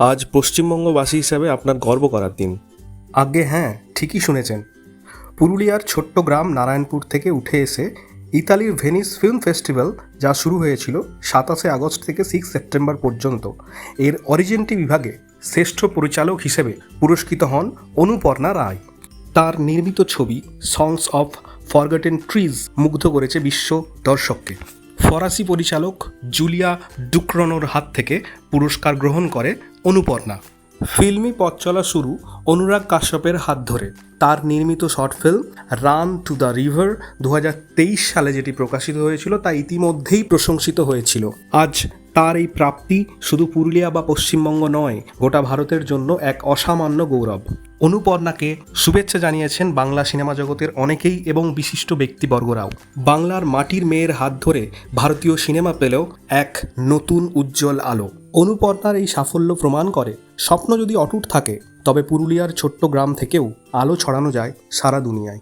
আজ পশ্চিমবঙ্গবাসী হিসাবে আপনার গর্ব করার দিন। আগে হ্যাঁ ঠিকই শুনেছেন। পুরুলিয়ার ছোট্ট গ্রাম নারায়ণপুর থেকে উঠে এসে ইতালির ভেনিস ফিল্ম ফেস্টিভ্যাল, যা শুরু হয়েছিল সাতাশে আগস্ট থেকে সিক্স সেপ্টেম্বর পর্যন্ত, এর অরিজেন্টি বিভাগে শ্রেষ্ঠ পরিচালক হিসেবে পুরস্কৃত হন অনুপর্ণা রায়। তার নির্মিত ছবি সংস অফ ফরগটেন ট্রিজ মুগ্ধ করেছে বিশ্ব দর্শককে। ফরাসি পরিচালক জুলিয়া ডুক্রনোর হাত থেকে পুরস্কার গ্রহণ করে অনুপর্ণা। ফিল্মি পথ চলা শুরু অনুরাগ কাশ্যপের হাত ধরে। তার নির্মিত short film run to the river দু হাজার তেইশ সালে যেটি প্রকাশিত হয়েছিল তা ইতিমধ্যেই প্রশংসিত হয়েছিল। আজ তার এই প্রাপ্তি শুধু পুরুলিয়া বা পশ্চিমবঙ্গ নয়, গোটা ভারতের জন্য এক অসামান্য গৌরব। অনুপর্ণাকে শুভেচ্ছা জানিয়েছেন বাংলা সিনেমা জগতের অনেকেই এবং বিশিষ্ট ব্যক্তিবর্গরাও। বাংলার মাটির মেয়ের হাত ধরে ভারতীয় সিনেমা পেলেও এক নতুন উজ্জ্বল আলো। অনুপর্ণার এই সাফল্য প্রমাণ করে, স্বপ্ন যদি অটুট থাকে, তবে পুরুলিয়ার ছোট্ট গ্রাম থেকেও আলো ছড়ানো যায় সারা দুনিয়ায়।